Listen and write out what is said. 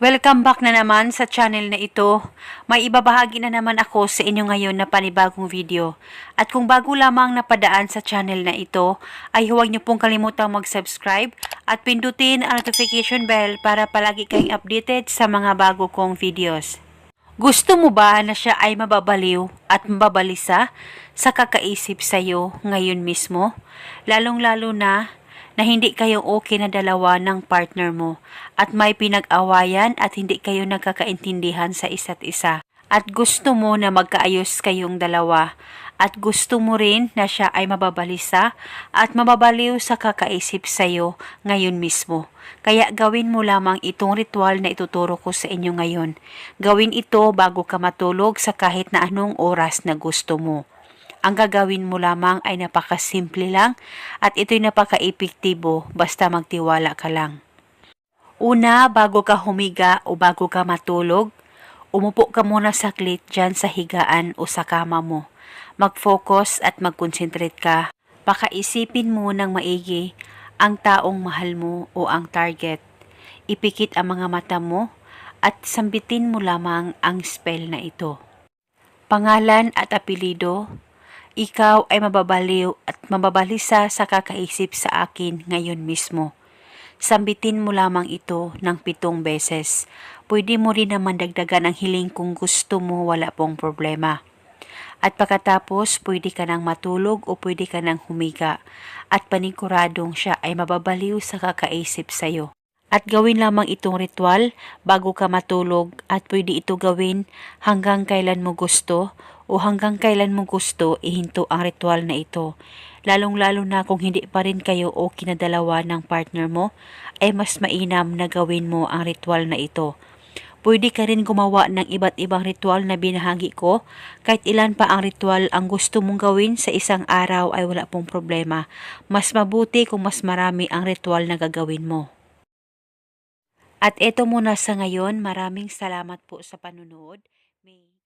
Welcome back na naman sa channel na ito. May ibabahagi na naman ako sa inyo ngayon na panibagong video. At kung bago lamang napadaan sa channel na ito, ay huwag niyo pong kalimutang mag-subscribe at pindutin ang notification bell para palagi kayong updated sa mga bago kong videos. Gusto mo ba na siya ay mababaliw at mababalisa sa kakaisip sa'yo ngayon mismo? Lalong-lalo na na hindi kayo okay na dalawa ng partner mo at may pinag-awayan at hindi kayo nagkakaintindihan sa isa't isa. At gusto mo na magkaayos kayong dalawa at gusto mo rin na siya ay mababalisa at mababaliw sa kakaisip sa'yo ngayon mismo. Kaya gawin mo lamang itong ritual na ituturo ko sa inyo ngayon. Gawin ito bago ka matulog sa kahit na anong oras na gusto mo. Ang gagawin mo lamang ay napakasimple lang at ito'y napaka-epektibo basta magtiwala ka lang. Una, bago ka humiga o bago ka matulog, umupo ka muna saklit dyan sa higaan o sa kama mo. Mag-focus at mag-concentrate ka. Pakaisipin mo ng maigi ang taong mahal mo o ang target. Ipikit ang mga mata mo at sambitin mo lamang ang spell na ito. Pangalan at apelido, ikaw ay mababaliw at mababalisa sa kakaisip sa akin ngayon mismo. Sambitin mo lamang ito ng pitong beses. Pwede mo rin naman dagdagan ang hiling kung gusto mo wala pong problema. At pagkatapos, pwede ka nang matulog o pwede ka nang humiga at paniguradong siya ay mababaliw sa kakaisip sa'yo. At gawin lamang itong ritual bago ka matulog at pwede ito gawin hanggang kailan mo gusto o hanggang kailan mo gusto ihinto ang ritual na ito. Lalong-lalo na kung hindi pa rin kayo o kinadalawa ng partner mo, ay mas mainam na gawin mo ang ritual na ito. Pwede ka rin gumawa ng iba't ibang ritual na binahagi ko. Kahit ilan pa ang ritual ang gusto mong gawin sa isang araw ay wala pong problema. Mas mabuti kung mas marami ang ritual na gagawin mo. At eto muna sa ngayon, maraming salamat po sa panunood. May...